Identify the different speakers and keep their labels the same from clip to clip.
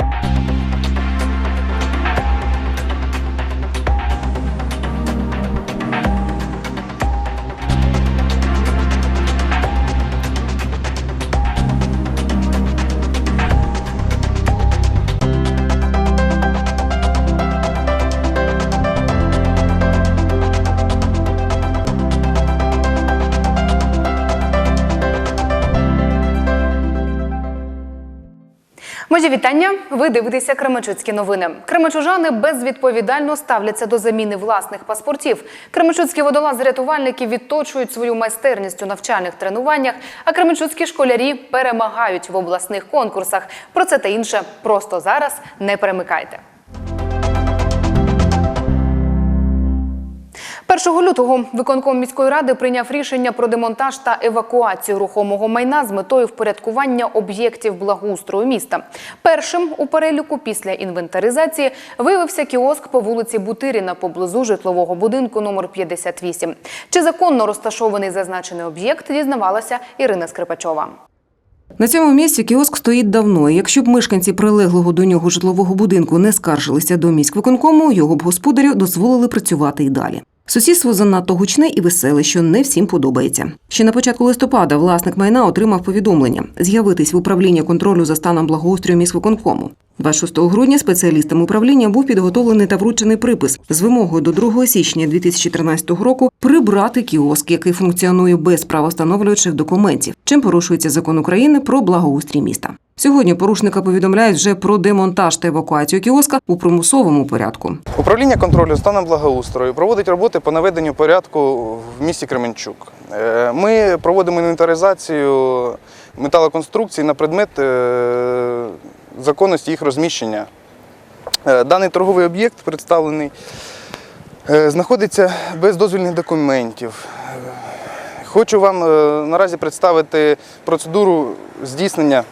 Speaker 1: you Мої вітання. Ви дивитеся Кременчуцькі новини. Кременчужани безвідповідально ставляться до заміни власних паспортів. Кременчуцькі водолази-рятувальники відточують свою майстерність у навчальних тренуваннях, а кременчуцькі школярі перемагають в обласних конкурсах. Про це та інше просто зараз не перемикайте. 1 лютого виконком міської ради прийняв рішення про демонтаж та евакуацію рухомого майна з метою впорядкування об'єктів благоустрою міста. Першим у переліку після інвентаризації виявився кіоск по вулиці Бутиріна поблизу житлового будинку номер 58. Чи законно розташований зазначений об'єкт, дізнавалася Ірина Скрипачова.
Speaker 2: На цьому місці кіоск стоїть давно. і Якщо б мешканці прилеглого до нього житлового будинку не скаржилися до міськвиконкому, його б господарю дозволили працювати і далі. Сусідство занадто гучне і веселе, що не всім подобається. Ще на початку листопада власник майна отримав повідомлення з'явитись в управління контролю за станом благоустрою міськвиконкому. 26 грудня спеціалістам управління був підготовлений та вручений припис з вимогою до 2 січня 2013 року прибрати кіоск, який функціонує без правостановлюючих документів, чим порушується закон України про благоустрій міста. Сьогодні порушника повідомляють вже про демонтаж та евакуацію кіоска у примусовому порядку.
Speaker 3: Управління контролю станом благоустрою проводить роботи по наведенню порядку в місті Кременчук. Е, Ми проводимо інвентаризацію металоконструкцій на предмет е, законності їх розміщення. Е, Даний торговий об'єкт представлений е, знаходиться без дозвільних документів. Е, Хочу вам наразі представити процедуру здійснення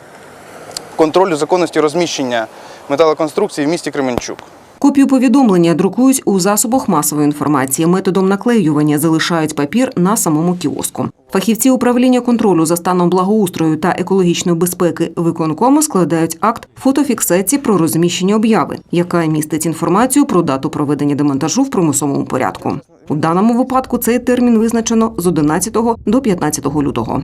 Speaker 3: контролю законності розміщення металоконструкції в місті Кременчук.
Speaker 2: Копію повідомлення друкують у засобах масової інформації. Методом наклеювання залишають папір на самому кіоску. Фахівці управління контролю за станом благоустрою та екологічної безпеки виконкому складають акт фотофіксації про розміщення обяви, яка містить інформацію про дату проведення демонтажу в примусовому порядку. У даному випадку цей термін визначено з 11 до 15 лютого.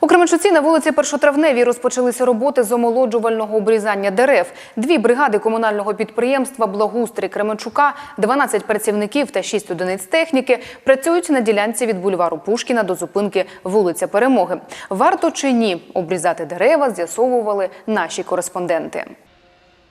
Speaker 1: У Кременчуці на вулиці Першотравневій розпочалися роботи з омолоджувального обрізання дерев. Дві бригади комунального підприємства Благустрій Кременчука, 12 працівників та 6 одиниць техніки працюють на ділянці від бульвару Пушкіна до зупинки вулиця Перемоги. Варто чи ні обрізати дерева, з'ясовували наші кореспонденти.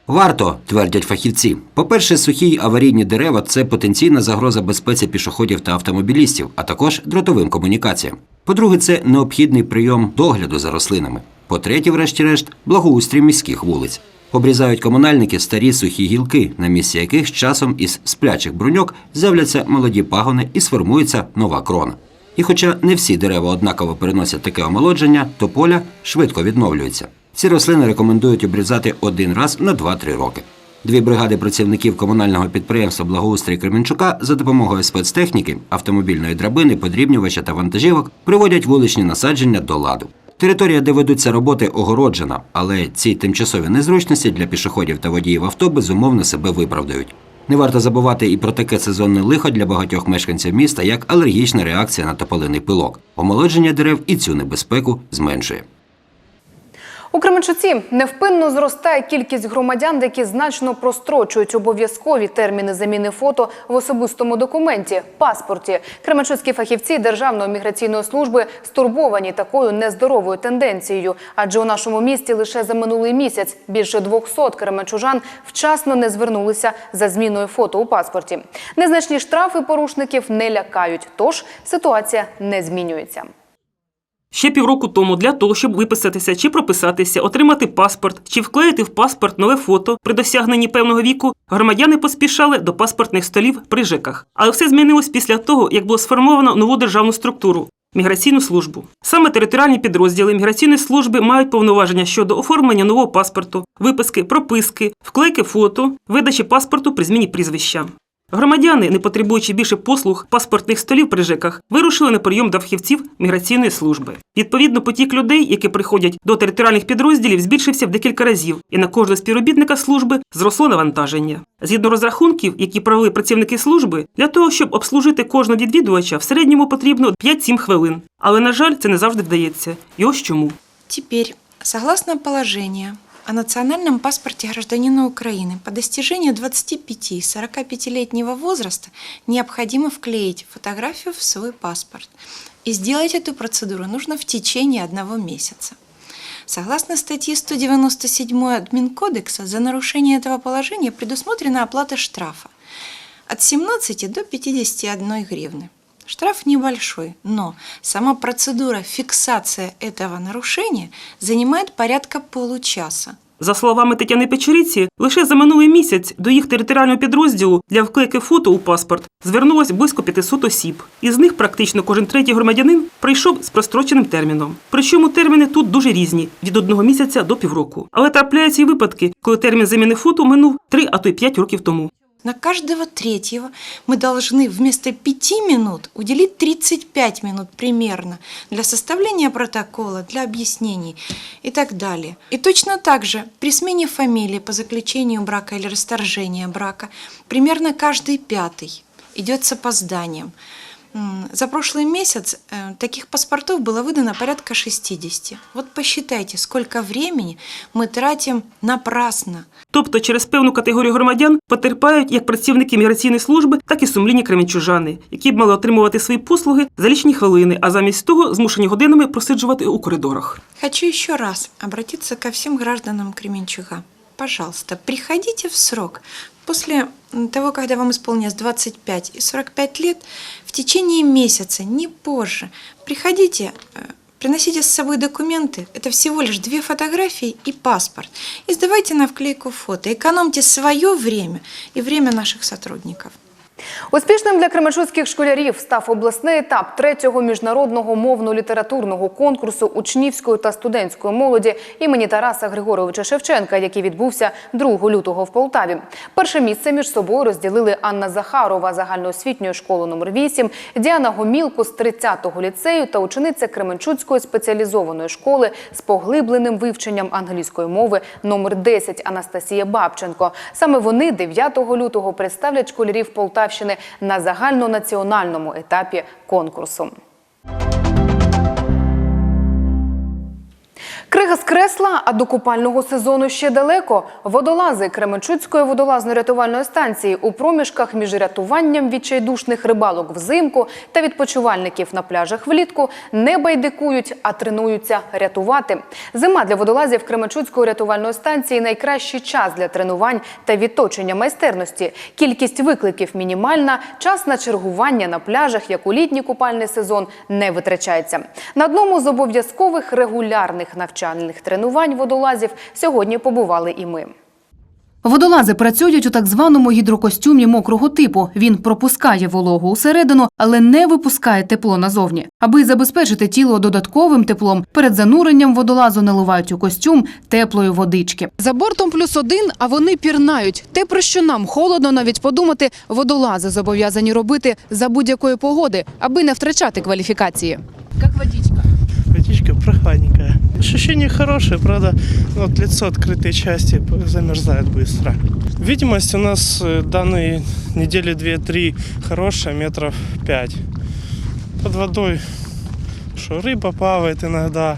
Speaker 4: Варто, твердять фахівці. По-перше, сухі аварійні дерева це потенційна загроза безпеці пішоходів та автомобілістів, а також дротовим комунікаціям. По-друге, це необхідний прийом догляду за рослинами. По-третє, врешті-решт, благоустрій міських вулиць. Обрізають комунальники старі сухі гілки, на місці яких з часом із сплячих бруньок з'являться молоді пагони і сформується нова крона. І хоча не всі дерева однаково переносять таке омолодження, то поля швидко відновлюються. Ці рослини рекомендують обрізати один раз на 2-3 роки. Дві бригади працівників комунального підприємства Благоустрій Кременчука за допомогою спецтехніки, автомобільної драбини, подрібнювача та вантажівок приводять вуличні насадження до ладу. Територія, де ведуться роботи, огороджена, але ці тимчасові незручності для пішоходів та водіїв авто безумовно себе виправдають. Не варто забувати і про таке сезонне лихо для багатьох мешканців міста, як алергічна реакція на тополиний пилок. Омолодження дерев і цю небезпеку зменшує.
Speaker 1: У Кременчуці невпинно зростає кількість громадян, які значно прострочують обов'язкові терміни заміни фото в особистому документі паспорті. Кременчуцькі фахівці Державної міграційної служби стурбовані такою нездоровою тенденцією, адже у нашому місті лише за минулий місяць більше 200 кременчужан вчасно не звернулися за зміною фото у паспорті. Незначні штрафи порушників не лякають, тож ситуація не змінюється.
Speaker 5: Ще півроку тому для того, щоб виписатися чи прописатися, отримати паспорт чи вклеїти в паспорт нове фото при досягненні певного віку, громадяни поспішали до паспортних столів при ЖЕКах. Але все змінилось після того, як було сформовано нову державну структуру. Міграційну службу саме територіальні підрозділи міграційної служби мають повноваження щодо оформлення нового паспорту, виписки, прописки, вклейки фото, видачі паспорту при зміні прізвища. Громадяни, не потребуючи більше послуг паспортних столів при ЖЕКах, вирушили на прийом до фахівців міграційної служби. Відповідно, потік людей, які приходять до територіальних підрозділів, збільшився в декілька разів, і на кожного співробітника служби зросло навантаження. Згідно розрахунків, які провели працівники служби, для того, щоб обслужити кожного відвідувача, в середньому потрібно 5-7 хвилин. Але на жаль, це не завжди вдається. І ось чому.
Speaker 6: Теперь, согласно положению о национальном паспорте гражданина Украины, по достижению 25-45-летнего возраста необходимо вклеить фотографию в свой паспорт. И сделать эту процедуру нужно в течение одного месяца. Согласно статье 197 Админкодекса, за нарушение этого положения предусмотрена оплата штрафа от 17 до 51 гривны. Штраф небольшой, но сама процедура фиксации этого нарушения занимает порядка получаса.
Speaker 5: За словами Тетяни Печериці, лише за минулий місяць до їх територіального підрозділу для вклейки фото у паспорт звернулось близько 500 осіб. Із них практично кожен третій громадянин прийшов з простроченим терміном. Причому терміни тут дуже різні від одного місяця до півроку. Але трапляються і випадки, коли термін заміни фото минув 3, а то й 5 років тому.
Speaker 6: На каждого третьего мы должны вместо 5 минут уделить 35 минут примерно для составления протокола, для объяснений и так далее. И точно так же при смене фамилии по заключению брака или расторжению брака примерно каждый пятый идет с опозданием. М, За прошлый месяц э, таких паспортов было выдано порядка 60. Вот посчитайте, сколько времени мы тратим напрасно
Speaker 5: Тобто через певну категорію громадян потерпають як працівники міграційної служби, так і сумлінні кременчужани, які б мали отримувати свої послуги за лічні хвилини, а замість того змушені годинами просиджувати у коридорах.
Speaker 6: Хочу еще раз обратиться ко всем гражданам Кременчуга. Пожалуйста, приходите в срок. После того, когда вам исполнилось 25 и 45 лет, в течение месяца, не позже, приходите, э, приносите с собой документы. Это всего лишь две фотографии и паспорт. И сдавайте на вклейку фото. Экономьте свое время и время наших сотрудников.
Speaker 1: Успішним для кременчуцьких школярів став обласний етап третього міжнародного мовно-літературного конкурсу учнівської та студентської молоді імені Тараса Григоровича Шевченка, який відбувся 2 лютого в Полтаві. Перше місце між собою розділили Анна Захарова загальноосвітньої школи номер 8, Діана Гомілко з 30-го ліцею та учениця Кременчуцької спеціалізованої школи з поглибленим вивченням англійської мови номер 10 Анастасія Бабченко. Саме вони 9 лютого представлять школярів Полтавщини на загальнонаціональному етапі конкурсу. Кресла, а до купального сезону ще далеко. Водолази Кременчуцької водолазно-рятувальної станції у проміжках між рятуванням відчайдушних рибалок взимку та відпочивальників на пляжах влітку не байдикують, а тренуються рятувати. Зима для водолазів Кременчуцької рятувальної станції найкращий час для тренувань та відточення майстерності. Кількість викликів мінімальна, час на чергування на пляжах, як у літній купальний сезон, не витрачається. На одному з обов'язкових регулярних навчальних тренувань водолазів сьогодні побували і ми.
Speaker 2: Водолази працюють у так званому гідрокостюмі мокрого типу. Він пропускає вологу усередину, але не випускає тепло назовні. Аби забезпечити тіло додатковим теплом, перед зануренням водолазу наливають у костюм теплої водички.
Speaker 7: За бортом плюс один, а вони пірнають. Те, про що нам холодно навіть подумати, водолази зобов'язані робити за будь-якої погоди, аби не втрачати кваліфікації. Як водичка?
Speaker 8: Водичка прохладненькая. Ощущение хорошее, правда, вот лицо открытой части замерзает быстро. Видимость у нас э, данные недели 2-3 хорошая, метров 5. Под водой, что рыба плавает иногда,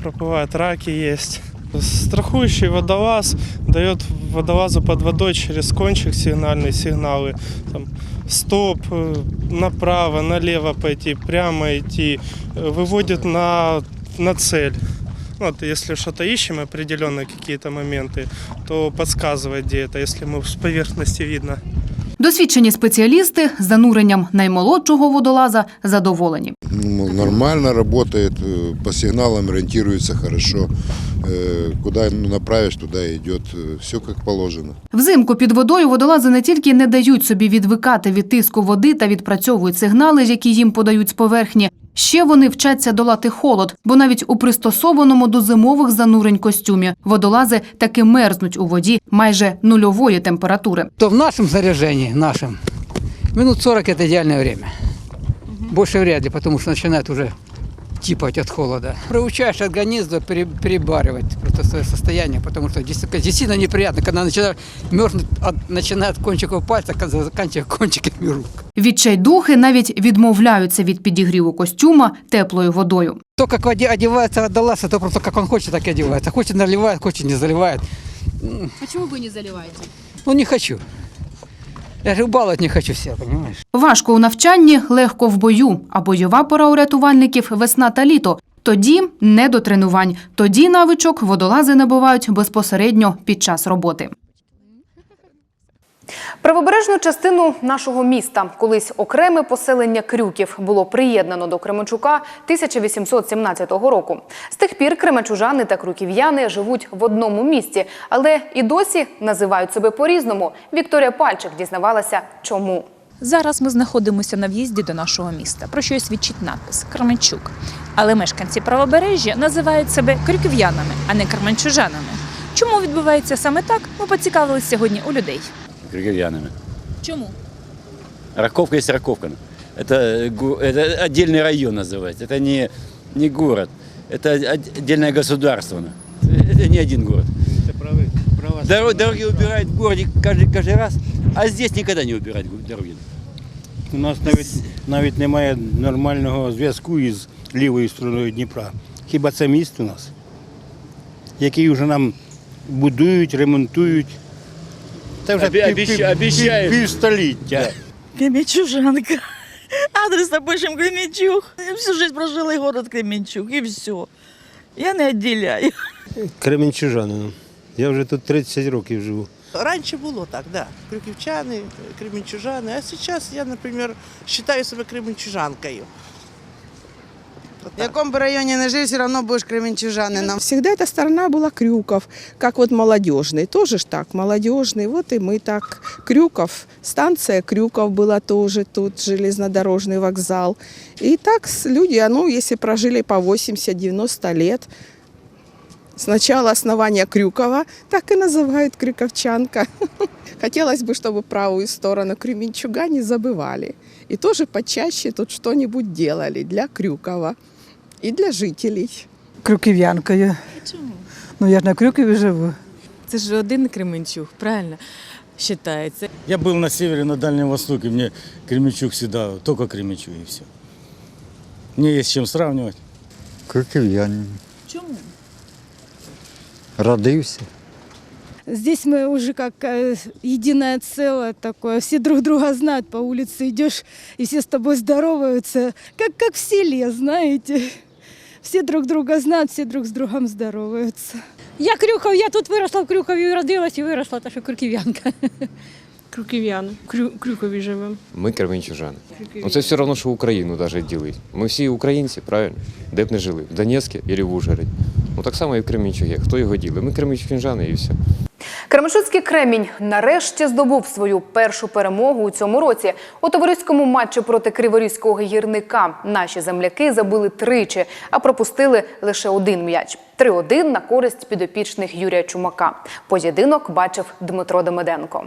Speaker 8: проплывают раки есть. Страхующий водолаз дает водолазу под водой через кончик сигнальные сигналы. Там, стоп, э, направо, налево пойти, прямо идти. Э, Выводит на, на цель. Вот, если что-то ищем, определенные какие-то моменты, то подсказывает, где это, если мы с поверхности видно.
Speaker 2: Досвідчені спеціалісти з зануренням наймолодшого водолаза задоволені.
Speaker 9: Ну, Нормально работает, э, по сигналам орієнтується хорошо. Куди направиш, туди йде. Все як положено.
Speaker 2: Взимку під водою водолази не тільки не дають собі відвикати від тиску води та відпрацьовують сигнали, які їм подають з поверхні. Ще вони вчаться долати холод, бо навіть у пристосованому до зимових занурень костюмі водолази таки мерзнуть у воді майже нульової температури.
Speaker 10: то в нашому снаряжении, нашим Минут 40 це ідеальне время. Більше вряд ли, тому що починають уже типать от холода. Приучаешь организм перебаривать просто свое состояние, потому что действительно, неприятно, когда начинает мерзнуть, от, начинает от кончиков пальца, когда заканчивая кончиками рук.
Speaker 1: Відчайдухи навіть відмовляються від підігріву костюма теплою водою.
Speaker 10: То, как оде- одевается водолаз, это просто как он хочет, так и одевается. Хочет наливает, хочет не заливает.
Speaker 7: Почему вы не заливаете?
Speaker 10: Ну, не хочу. Я же баловать не хочу все, понимаешь?
Speaker 1: Важко у навчанні, легко в бою. А бойова пора у рятувальників весна та літо. Тоді не до тренувань. Тоді навичок водолази набувають безпосередньо під час роботи. Правобережну частину нашого міста, колись окреме поселення Крюків, було приєднано до Кременчука 1817 року. З тих пір кременчужани та крюків'яни живуть в одному місті, але і досі називають себе по-різному. Вікторія Пальчик дізнавалася, чому.
Speaker 11: Зараз ми знаходимося на в'їзді до нашого міста, про що свідчить надпис Кременчук. Але мешканці правобережжя називають себе крюків'янами, а не кременчужанами. Чому відбувається саме так? Ми поцікавились сьогодні у людей.
Speaker 12: крюковянами.
Speaker 11: Чому?
Speaker 12: Раковка есть раковка. Это, э, гу- это отдельный район называется. Это не, не город. Это от- отдельное государство. Это не один город. Дороги, дороги убирают в городе каждый, каждый раз, а здесь никогда не убирают гу- дороги.
Speaker 8: У нас навіть навіть немає нормального зв'язку із лівою стороною Дніпра. Хіба це міст у нас, який вже нам будують, ремонтують. Це вже
Speaker 12: Обі- обіща- обіщають.
Speaker 8: півстоліття.
Speaker 13: Кременчужанка. Адрес напишем Кременчуг. Всю жизнь прожила город Кременчуг, и все. Я не відділяю.
Speaker 8: Кременчужанином. Я вже тут 30 років живу.
Speaker 13: Раніше було так, да. Крюківчани, кременчужани. А зараз я, наприклад, вважаю себе кременчужанкою.
Speaker 14: В каком бы районе не жил, все равно будешь кременчужанином. Всегда эта сторона была Крюков, как вот молодежный. Тоже ж так, молодежный. Вот и мы так. Крюков, станция Крюков была тоже тут, железнодорожный вокзал. И так люди, а ну, если прожили по 80-90 лет, с начала основания Крюкова, так и называют Крюковчанка. Хотелось бы, чтобы правую сторону Кременчуга не забывали. И тоже почаще тут что-нибудь делали для Крюкова и для жителей.
Speaker 13: Крюків'янкою.
Speaker 11: Чому?
Speaker 13: Ну я ж на Крюкові живу.
Speaker 14: Это же один Кременчуг, правильно? Считается.
Speaker 8: Я был на севере, на Дальнем Востоке, мне Кременчуг всегда, только Кременчуг и все. Мне есть с чем сравнивать.
Speaker 9: Крюків'янин.
Speaker 11: Чому?
Speaker 9: Родився.
Speaker 13: Здесь мы уже как э, единое целое такое. Все друг друга знают. По улице идешь, и все с тобой здороваются. Как, как в селе, знаете. Все друг друга знають, всі друг з другом здороваються. Я Крюков, я тут виросла в Крюкові, родилась і виросла, та що Крюків'янка.
Speaker 14: Крюків'ян. Крю, Крюкові живемо.
Speaker 15: Ми кременчужани. Ну це все одно, що Україну навіть ділить. Ми всі українці, правильно? Де б не жили? В Донецьку або в Ужгороді. Ну так само і в Кременчугі. Хто його ділить? Ми кременчужани і все.
Speaker 1: Кременчуцький кремінь нарешті здобув свою першу перемогу у цьому році. У товариському матчі проти криворізького гірника наші земляки забили тричі, а пропустили лише один м'яч. 3-1 на користь підопічних Юрія Чумака. Поєдинок бачив Дмитро Демиденко.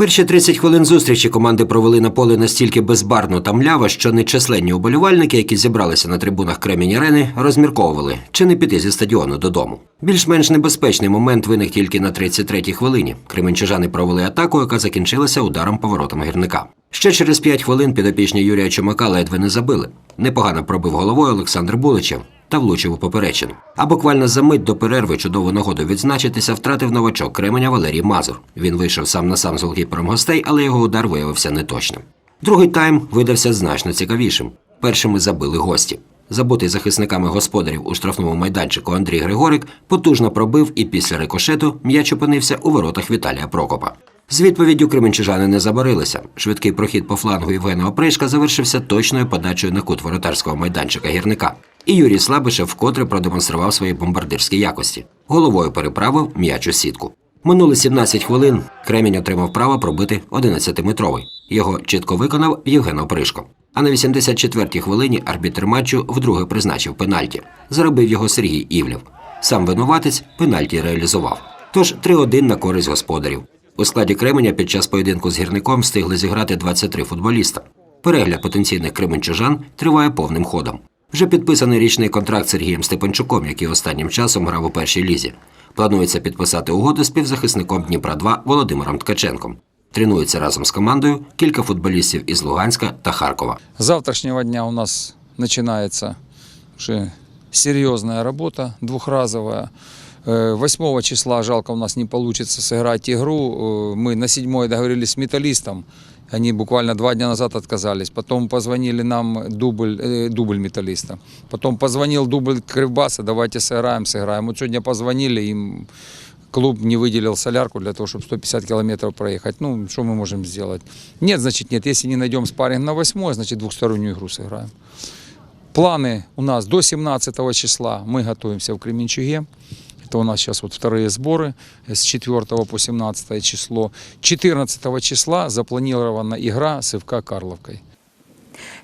Speaker 4: Перші 30 хвилин зустрічі команди провели на полі настільки безбарно та мляво, що нечисленні уболівальники, які зібралися на трибунах Кремінь Арени, розмірковували, чи не піти зі стадіону додому. Більш-менш небезпечний момент виник тільки на 33-й хвилині. Кременчужани провели атаку, яка закінчилася ударом поворотом гірника. Ще через 5 хвилин підопічні Юрія Чумака ледве не забили. Непогано пробив головою Олександр Буличев та влучив у поперечину. А буквально за мить до перерви чудову нагоду відзначитися втратив новачок Кременя Валерій Мазур. Він вийшов сам на сам з голкіпером гостей, але його удар виявився неточним. Другий тайм видався значно цікавішим. Першими забили гості. Забутий захисниками господарів у штрафному майданчику Андрій Григорик потужно пробив і після рикошету м'яч опинився у воротах Віталія Прокопа. З відповіддю кременчужани не забарилися. Швидкий прохід по флангу Євгена Опришка завершився точною подачею на кут воротарського майданчика гірника. І Юрій Слабишев вкотре продемонстрував свої бомбардирські якості. Головою переправив м'яч у сітку. Минули 17 хвилин. Кремінь отримав право пробити 11-метровий. Його чітко виконав Євген Опришко. А на 84-й хвилині арбітр матчу вдруге призначив пенальті. Заробив його Сергій Івлєв. Сам винуватець пенальті реалізував. Тож 3-1 на користь господарів. У складі Кременя під час поєдинку з гірником встигли зіграти 23 футболіста. Перегляд потенційних кременчужан триває повним ходом. Вже підписаний річний контракт з Сергієм Степанчуком, який останнім часом грав у першій лізі. Планується підписати угоду з півзахисником Дніпра 2 Володимиром Ткаченком. Тренуються разом з командою кілька футболістів із Луганська та Харкова.
Speaker 16: С завтрашнего дня у нас начинается уже серьезная работа, двухразовая. Э, 8 числа, жалко, у нас не получится сыграть игру. Э, Мы на 7 договорились с металлистом. Они буквально два дня назад отказались. Потом позвонили нам дубль, э, дубль металлиста. Потом позвонил дубль Кривбаса, давайте сыграем, сыграем. Вот сегодня позвонили, им клуб не выделил солярку для того, чтобы 150 километров проехать. Ну, что мы можем сделать? Нет, значит нет. Если не найдем спарринг на 8, значит двухстороннюю игру сыграем. Планы у нас до 17 числа. Мы готовимся в Кременчуге. Это у нас сейчас вот вторые сборы с 4 по 17 число. 14 числа запланирована игра с ФК Карловкой.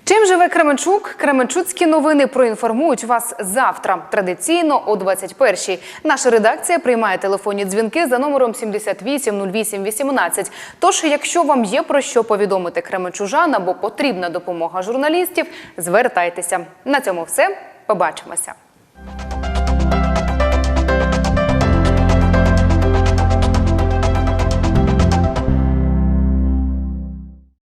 Speaker 1: Чим живе Кременчук? Кременчуцькі новини проінформують вас завтра. Традиційно о 21-й. Наша редакція приймає телефонні дзвінки за номером 78 08 18. Тож, якщо вам є про що повідомити кременчужан або потрібна допомога журналістів, звертайтеся. На цьому все. Побачимося.